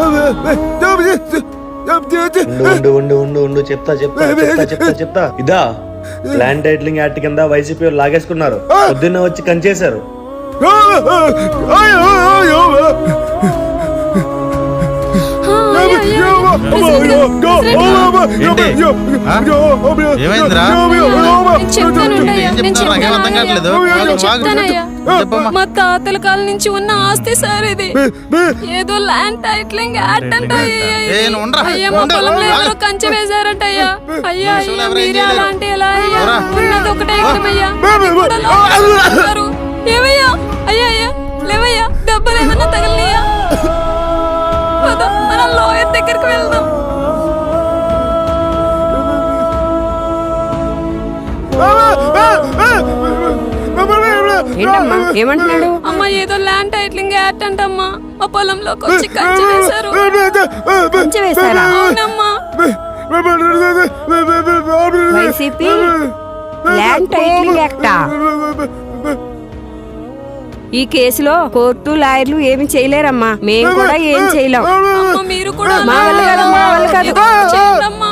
ఉండు ఉండు ఉండు ఉండు ఉండు చెప్తా చెప్తా చెప్తా చెప్తా చెప్తా ఇదా ప్లాన్ టైటిలింగ్ యాక్ట్ కింద వైసీపీ వాళ్ళు లాగేసుకున్నారు పొద్దున్న వచ్చి కంచేశారు ఏమైందిరా? నేను అయ్యా. మా తాతల కాలం నుంచి ఉన్న ఆస్తి సార్ ఇది ఏదో ల్యాండ్ టైటిలింగ్ యాక్ట్ అంట అయ్యా? అయ్యా మా. పొలంలో. ఎవరో కంచె వేశారంట అయ్యా అయ్యా అయ్యా మీరే చేయలేరు. అలా అంటే ఎలా అయ్యా. ఉన్నది ఒకటే వస్తున్నారు. ఏమయ్యా అయ్యా అయ్యా లేవయ్యా దెబ్బలు ఏమన్నా తగలనియా పద, మనం లాయర్ దగ్గరికి వెళ్దాం ఏంటమ్మా ఏమంటున్నాడు అమ్మ ఏదో ల్యాండ్ టైటిలింగ్ యాక్ట్ అంటమ్మా మా పొలంలోకి వచ్చి కంచె వేశారు కంచె వేశారా? అవునమ్మా వైసీపీ ల్యాండ్ టైటిలింగ్ యాక్టా ఈ కేసులో కోర్టు లాయర్లు ఏమి చేయలేరమ్మా మేము కూడా ఏం చేయలేం అమ్మ మీరు కూడా మా వల్ల కాదు, మా వల్ల కాదు. ఏదో ఒకటి చేయండమ్మా.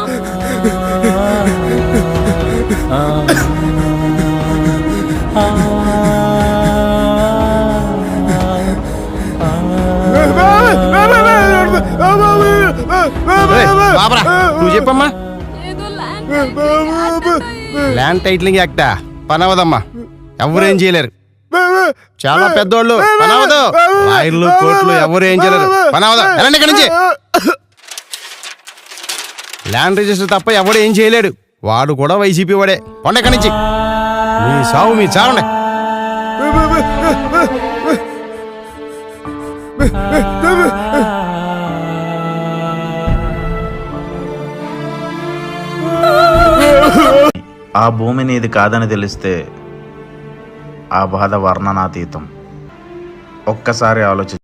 బాబరా నువ్వు చెప్పమ్మా. ఏదో ల్యాండ్ టైటిలింగ్ యాక్ట్ అంట ఇది. ల్యాండ్ టైటిలింగ్ యాక్టా పనవదమ్మా. ఎవరేం చేయలేరు. చాలా పెద్దోళ్ళు పనవదు. లాయర్లు కోర్టులు ఎవరు ఏం చేయలేరు. పనవదు వెళ్ళండి ఇక్కడి నుంచి. ల్యాండ్ రిజిస్టర్ తప్ప ఎవడు ఏం చేయలేడు. వాడు కూడా వైసీపీ వాడే. పండ ఇక్కడి నుంచి. మీ సావు మీ చావండి. ఆ భూమి నీది కాదని తెలిస్తే ఆ బాధ వర్ణనాతీతం. ఒక్కసారి ఆలోచి